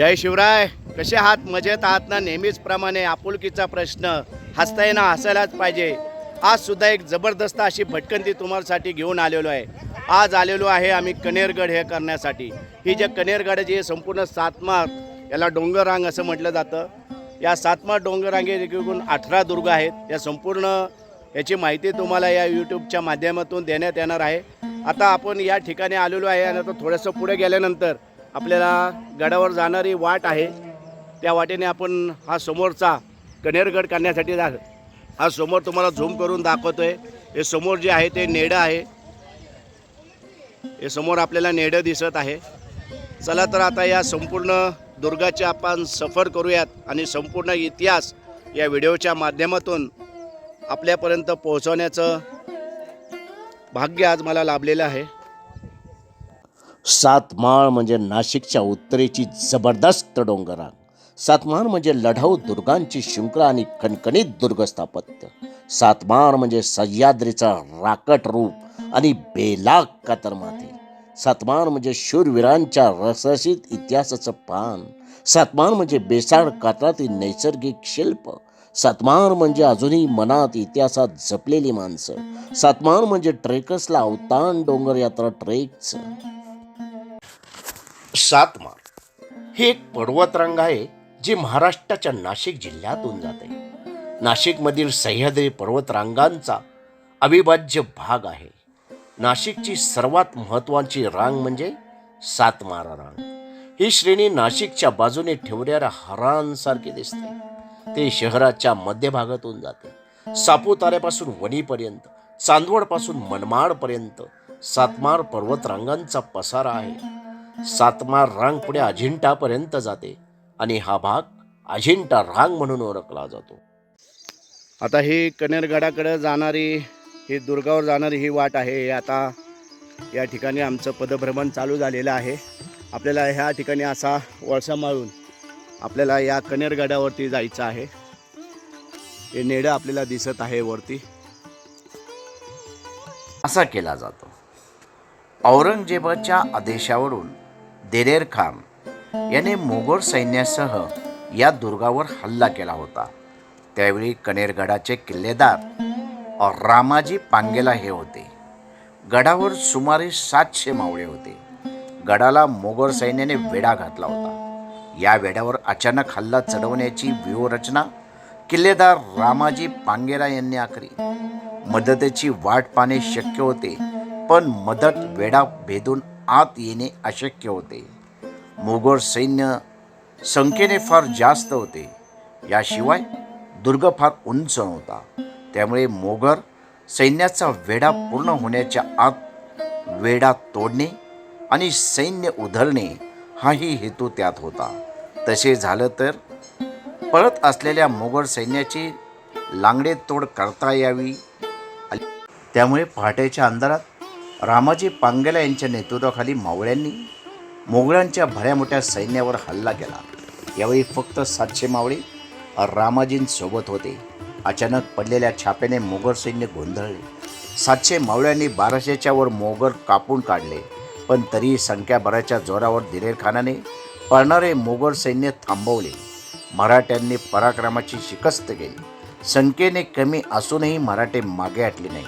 जय शिवराय. कसे आहात? मजेत आहात ना? नेहमीचप्रमाणे आपुलकीचा प्रश्न हसता ना हसायलाच पाहिजे. आज सुद्धा एक जबरदस्त अशी भटकंती तुम्हासाठी घेऊन आलेलो आहे. आज आलेलो आहे आम्ही कनेरगड हे करण्यासाठी. ही जे कनेरगडाची हे संपूर्ण सातमार याला डोंगररांग असं म्हटलं जातं. या सातमार डोंगररांगे एकूण अठरा दुर्ग आहेत. या संपूर्ण याची माहिती तुम्हाला या यूट्यूबच्या माध्यमातून देण्यात येणार आहे. आता आपण या ठिकाणी आलेलो आहे आणि आता थोडंसं पुढे गेल्यानंतर आपल्याला गडावर जाणारी वाट आहे. त्या वाटेने आपण हा समोरचा कनेरगड करण्यासाठी जा हा समोर तुम्हाला झूम करून दाखवतो आहे हे समोर जे आहे ते नेडं आहे. हे समोर आपल्याला नेडं दिसत आहे. चला तर आता या संपूर्ण दुर्गाची आपण सफर करूयात आणि संपूर्ण इतिहास या व्हिडिओच्या माध्यमातून आपल्यापर्यंत पोहोचवण्याचं भाग्य आज मला लाभलेलं आहे. सातमाळ म्हणजे नाशिकच्या उत्तरेची जबरदस्त डोंगरांग. सातमाळ म्हणजे लढाऊ दुर्गांची शृंखला आणि खणखणीत दुर्ग स्थापत्य सातमाळ म्हणजे सह्याद्रीचा राकट रूप आणि बेलाग कातरमाती सातमाळ म्हणजे शूरवीरांच्या रसरशीत इतिहासाचं पान. सातमाळ म्हणजे बेसाड कातरातील नैसर्गिक शिल्प. सातमाळ म्हणजे अजूनही मनात इतिहासात जपलेली माणसं. सातमाळ म्हणजे ट्रेकर्सला अवतान डोंगर यात्रा ट्रेकचं. सातमाळ ही एक पर्वतरांग आहे जी महाराष्ट्राच्या नाशिक जिल्ह्यातून जाते. नाशिकमधील सह्याद्री पर्वतरांगांचा अविभाज्य भाग आहे. नाशिकची सर्वात महत्त्वाची रांग म्हणजे सातमारा रांग. ही श्रेणी नाशिकच्या बाजूने ठेवणाऱ्या हरांसारखी दिसते. ते शहराच्या मध्यभागातून जाते. सापुताऱ्यापासून वणीपर्यंत चांदवडपासून मनमाडपर्यंत सातमार पर्वतरांगांचा पसारा आहे. सातमार रांग पुढे अजिंठापर्यंत जाते आणि हा भाग अजिंठा रांग म्हणून ओळखला जातो. आता ही कनेरगडाकडे जाणारी ही दुर्गावर जाणारी ही वाट आहे. हे आता या ठिकाणी आमचं पदभ्रमण चालू झालेलं आहे. आपल्याला ह्या ठिकाणी असा वळसा मारून आपल्याला या कनेरगडावरती जायचं आहे. हे नेडं आपल्याला दिसत आहे वरती. असा केला जातो. औरंगजेबाच्या आदेशावरून देरेर खान याने मोगोर सैन्यासह या दुर्गावर हल्ला केला होता. त्यावेळी कनेरगडाचे किल्लेदार रामाजी पांगेला हे होते. गडावर सुमारे सातशे मावळे होते. गडाला मोगल सैन्याने वेढा घातला होता. या वेढ्यावर अचानक हल्ला चढवण्याची व्यूहरचना किल्लेदार रामाजी पांगेला यांनी आखरी मदतीची वाट पाहणे शक्य होते पण मदत वेढा भेदून आत येणे अशक्य होते. मोगल सैन्य संख्येने फार जास्त होते. याशिवाय दुर्ग फार उंच नव्हता. त्यामुळे मोगर सैन्याचा वेढा पूर्ण होण्याच्या आत वेढा तोडणे आणि सैन्य उधळणे हाही हेतू त्यात होता. तसे झालं तर पळत असलेल्या मोगल सैन्याची लांगडे तोड करता यावी. त्यामुळे पहाटेच्या अंधारात रामाजी पांगेला यांच्या नेतृत्वाखाली मावळ्यांनी मोगलांच्या भऱ्या मोठ्या सैन्यावर हल्ला केला. यावेळी फक्त सातशे मावळे रामाजींसोबत होते. अचानक पडलेल्या छाप्याने मोगल सैन्य गोंधळले. सातशे मावळ्यांनी बाराशेच्या वर मोगल कापून काढले. पण तरी संख्याबराच्या जोरावर दिलेर खानाने पळणारे मोगल सैन्य थांबवले. मराठ्यांनी पराक्रमाची शिकस्त केली. संख्येने कमी असूनही मराठे मागे हटले नाही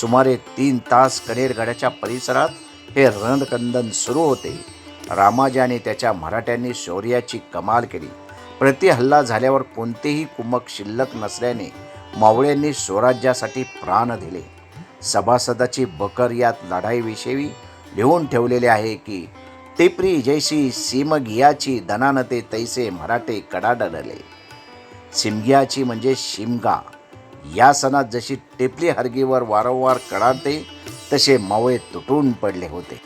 सुमारे तीन तास कनेरगडाच्या परिसरात हे रणकंदन सुरू होते. रामाजी आणि त्याच्या मराठ्यांनी शौर्याची कमाल केली. प्रतिहल्ला झाल्यावर कोणतेही कुमक शिल्लक नसल्याने मावळ्यांनी स्वराज्यासाठी प्राण दिले. सभासदाची बकर यात लढाईविषयी लिहून ठेवलेले आहे की टिपरी जैसी सिमगियाची दनानते तैसे मराठे कडाडले सिमगियाची म्हणजे शिमगा. या सणात जशी टेपली हरगीवर वारंवार कडाडते तसे मावळे तुटून पडले होते.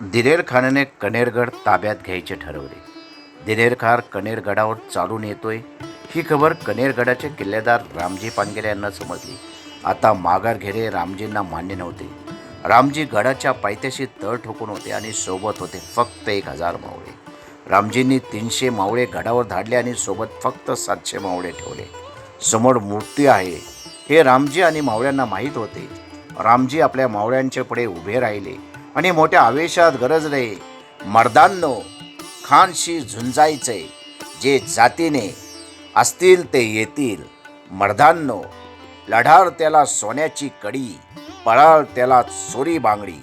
दिलेर खानाने कनेरगड ताब्यात घ्यायचे ठरवले. दिलेर कनेरगडावर चालून येतोय ही खबर कनेरगडाचे किल्लेदार रामजी पांगेले यांना समजली. आता माघार घेणे रामजींना मान्य नव्हते. रामजी गडाच्या पायथ्याशी तळ ठोकून होते आणि सोबत होते फक्त एक हजार मावळे. रामजींनी तीनशे मावळे गडावर धाडले आणि सोबत फक्त सातशे मावळे ठेवले. समोर मूर्ती आहे. हे रामजी आणि मावळ्यांना माहीत होते. रामजी आपल्या मावळ्यांच्या पुढे उभे राहिले आणि मोठ्या आवेशात गरजले मर्दांनो खानशी झुंजायचे. जे जातीने असतील ते येतील. मर्दांनो लढार त्याला सोन्याची कडी. पळाळ त्याला चोरी बांगडी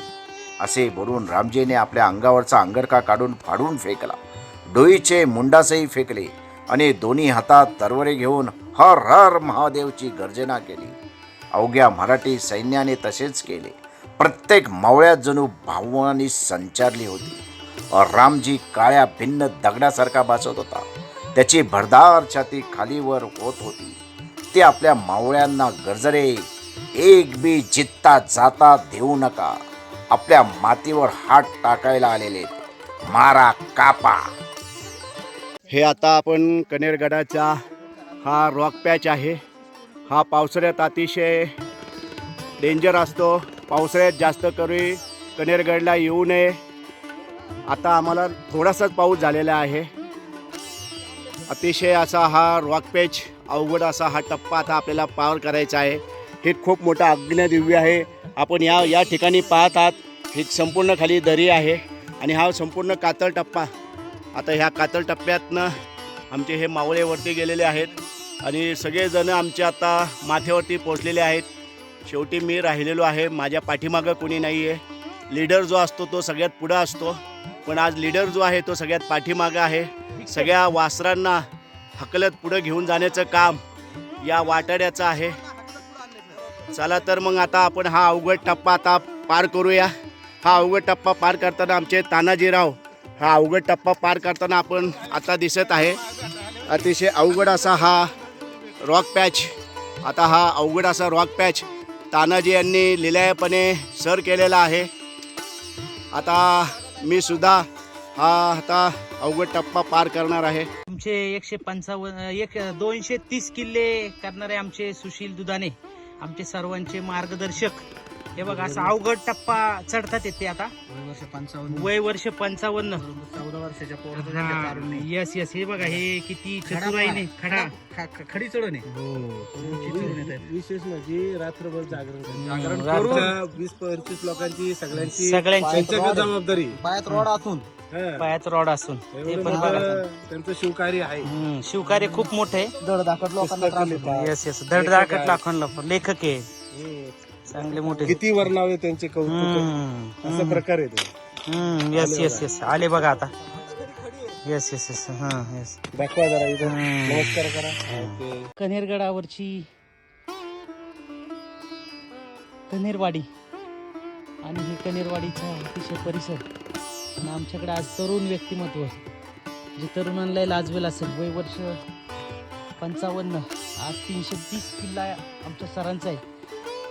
असे बोलून रामजीने आपल्या अंगावरचा अंगरखा काढून फाडून फेकला. डोईचे मुंडासही फेकले आणि दोन्ही हातात तरवरे घेऊन हर हर महादेवची गर्जना केली. अवघ्या मराठी सैन्याने तसेच केले. प्रत्येक मावळ्यात जणू भावनांनी संचारली होती. रामजी काळ्या भिन्न दगडासारखा भासत होता. त्याची भरदार छाती खालीवर होत होती. ते आपल्या मावळ्यांना गरजरे एक बी जित्ता जाता देऊ नका. आपल्या मातीवर हात टाकायला आलेले मारा कापा. हे आता आपण कनेरगडाचा हा रॉक पॅच आहे. हा पावसाळ्यात अतिशय डेंजर असतो. पावसाळ्यात जास्त करून कनेरगडला येऊ नये. आता आम्हाला थोडासाच पाऊस झालेला आहे. अतिशय असा हा रॉक पॅच अवघड असा हा टप्पा आता आपल्याला पार करायचा आहे. हे खूप मोठं अग्निदिव्य आहे. आपण या या ठिकाणी पाहत आहात ही संपूर्ण खाली दरी आहे आणि हा संपूर्ण कातळ टप्पा. आता ह्या कातळ टप्प्यातनं आमचे हे मावळेवरती गेलेले आहेत आणि सगळेजणं आमचे आता माथ्यावरती पोचलेले आहेत. शेवटी मी राहिलेलो आहे माझ्या पाठीमागं कोणी नाही आहे लीडर जो असतो तो सगळ्यात पुढं असतो. पण आज लीडर जो आहे तो सगळ्यात पाठीमागं आहे. सगळ्या वासरांना हकलत पुढं घेऊन जाण्याचं काम या वाटाड्याचं आहे. चला तर मग आता आपण हा अवघड टप्पा आता पार करूया. हा अवघड टप्पा पार करताना आमचे तानाजीराव हा अवघड टप्पा पार करताना आपण आता दिसत आहे. अतिशय अवघड असा हा रॉक पॅच आता हा अवघड असा रॉक पॅच तानाजी यांनी लिलायपणे सर केलेला आहे. आता मी सुद्धा हा आता अवघड टप्पा पार करणार आहे. तुमचे एकशे पंचावन्न एक दोनशे तीस किल्ले करणारे आमचे सुशील दुधाने. आमचे सर्वांचे मार्गदर्शक. हे बघा असा अवघड टप्पा चढतात येते आता. वर्ष पंचावन्न. वय वर्ष पंचावन्न. चौदा वर्षाच्या पोराचं यस यस हे बघा हे किती चतुराईने. खडा. खडी चढण आहे. विशेष म्हणजे रात्रभर जागरण. जागरण वीस पंचवीस लोकांची सगळ्यांची सगळ्यांची जबाबदारी. पायात रॉड पायात रॉड असून ते पण बघा. त्यांचं शिवकार्य आहे. हम्म, शिवकार्य खूप मोठं आहे. दड दाखट लोकांना त्रास होतो. येस येस धडधाकट लाखोंना लेखक आहे. चांगले मोठे. किती वर्णावे त्यांचे कौतुक असा प्रकार आहे तो. हम्म, येस येस येस आले बघा आता. येस येस येस हा येस दाखवा जरा इथं. नमस्कार करा. ओके. कनेरगडावरची कनेरवाडी आणि हे कनेरवाडीचा अतिशय परिसर. आमच्याकडे आज तरुण व्यक्तिमत्व जे तरुणांना लाजवेल असेल वय वर्ष पंचावन्न आज तीनशे तीस किल्ला आमच्या सरांचा आहे.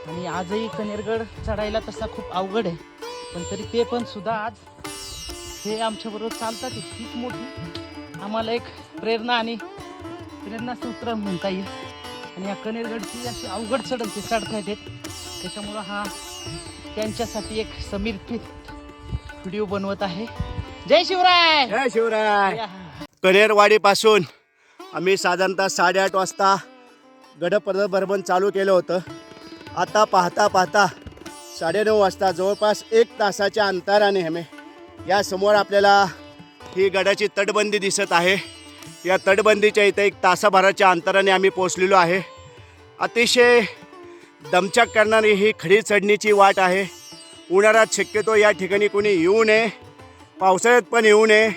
आणि आजही कनेरगड चढायला तसा खूप अवघड आहे. पण तरी ते पण सुद्धा आज हे आमच्याबरोबर चालतात. खूप मोठी आम्हाला एक प्रेरणा आणि प्रेरणासूत्र म्हणता येईल. आणि या कनेरगडची अशी अवघड चढण ते चढता येते त्याच्यामुळं हा त्यांच्यासाठी एक समर्पित व्हिडिओ बनवत आहे. जय शिवराय. जय शिवराय. कनेरवाडीपासून आम्ही साधारणतः साडेआठ वाजता गडपद बर्बन चालू केलं होतं. आता पाहता पाहता साडेनऊ वाजता जवळपास एक तासाच्या अंतराने हमे या समोर आपल्याला ही गडाची तटबंदी दिसत आहे. या तटबंदीच्या इथं एक तासाभराच्या अंतराने आम्ही पोचलेलो आहे. अतिशय दमछाक करणारी ही खडी चढणीची वाट आहे. उन्हाळ्यात शक्यतो या ठिकाणी कोणी येऊ नये पावसाळ्यात पण येऊ नये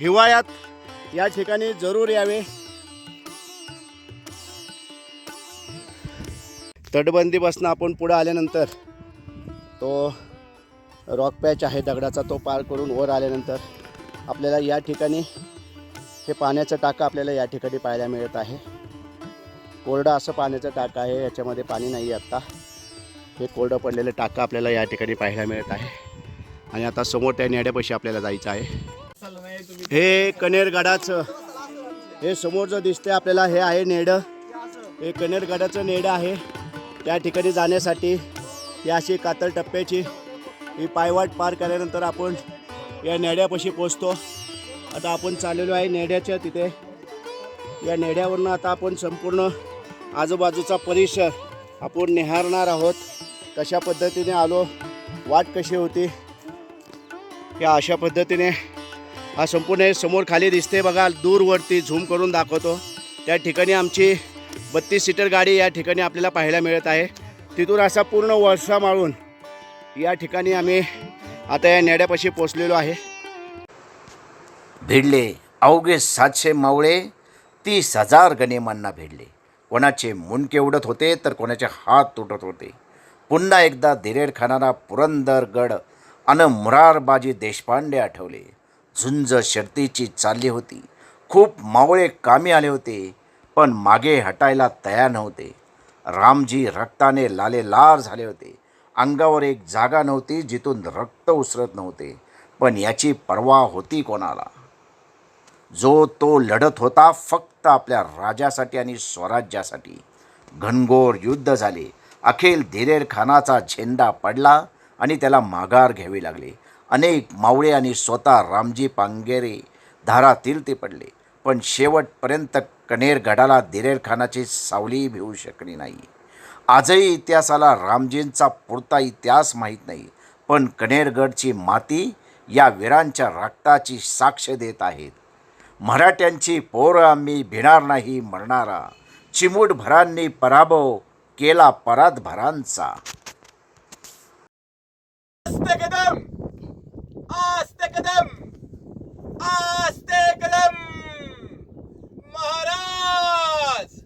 हिवाळ्यात या ठिकाणी जरूर यावे. तटबंदीपासून आपण पुढे आल्यानंतर तो रॉक पॅच आहे दगडाचा तो पार करून वर आल्यानंतर आपल्याला या ठिकाणी हे पाण्याचं टाकं आपल्याला या ठिकाणी पाहायला मिळत आहे. कोरडं असं पाण्याचं टाकं आहे याच्यामध्ये पाणी नाही आहे आत्ता. हे कोरडं पडलेलं टाका आपल्याला या ठिकाणी पाहायला मिळत आहे. आणि आता समोर त्या नेड्यापाशी आपल्याला जायचं आहे. हे कनेरगडाचं हे समोर जो दिसते आपल्याला हे आहे नेडं. हे कनेरगडाचं नेडं आहे. त्या ठिकाणी जाण्यासाठी ही अशी कातळ टप्प्याची ही पायवाट पार केल्यानंतर आपण या नेड्यापाशी पोचतो आता आपण चाललेलो आहे नेड्याच्या तिथे. या नेड्यावरनं आता आपण संपूर्ण आजूबाजूचा परिसर आपण निहारणार आहोत. कशा पद्धतीने आलो वाट कशी होती? या अशा पद्धतीने हा संपूर्ण समोर खाली दिसते बघा दूरवरती झूम करून दाखवतो. त्या ठिकाणी आमची बत्तीस सीटर गाडी या ठिकाणी आपल्याला पाहायला मिळत आहे. तिथून असा पूर्ण वळसा मारून या ठिकाणी आम्ही आता या नेड्यापाशी पोचलेलो आहे. भिडले अवघे सातशे मावळे तीस हजार गणेमांना भिडले. कोणाचे मुंडके उडत होते तर कोणाचे हात तुटत होते. पुन्हा एकदा दिरेड खाणारा पुरंदरगड अन मुरारबाजी देशपांडे आठवले. झुंज शर्तीची चालली होती. खूप मावळे कामी आले होते पण मागे हटायला तयार नव्हते. रामजी रक्ताने लाले लार झाले होते. अंगावर एक जागा नव्हती जिथून रक्त उसरत नव्हते पण याची पर्वा होती कोणाला? जो तो लढत होता फक्त आपल्या राजासाठी आणि स्वराज्यासाठी. घनघोर युद्ध झाले. अखेर धीरेर खानाचा झेंडा पडला आणि त्याला माघार घ्यावी लागली. अनेक मावळे आणि स्वतः रामजी पांगेरे धारातील ते पडले. पण शेवटपर्यंत कनेरगडाला धीरेर खानाची सावली भिवू शकली नाही. आजही इतिहासाला रामजींचा पुरता इतिहास माहीत नाही पण कनेरगडची माती या वीरांच्या रक्ताची साक्ष देत आहेत. मराठ्यांची पोरं आम्ही भिणार नाही मरणारा. चिमूटभरांनी पराभव केला परातभरांचा. आस्ते कदम! कदम! कदम! महाराज!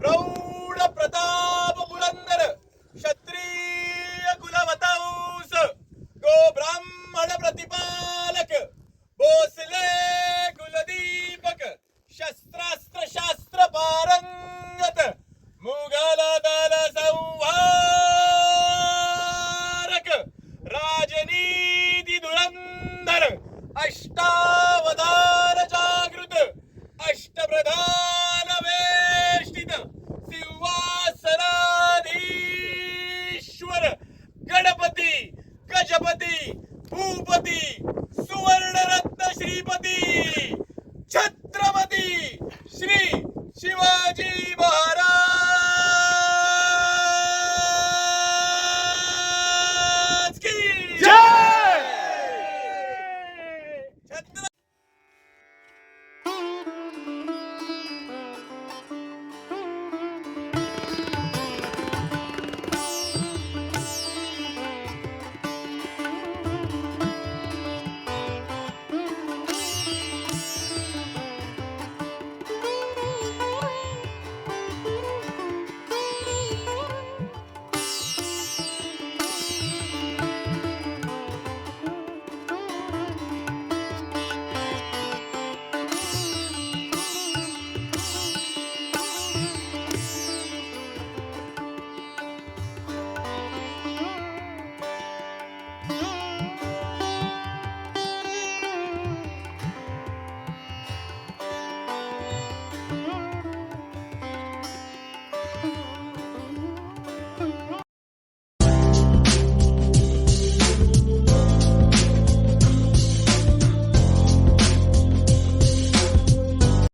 प्रौढ प्रताप क्षत्रिय ब्राह्मण प्रतिपालक भोसले कुलदीपक शस्त्र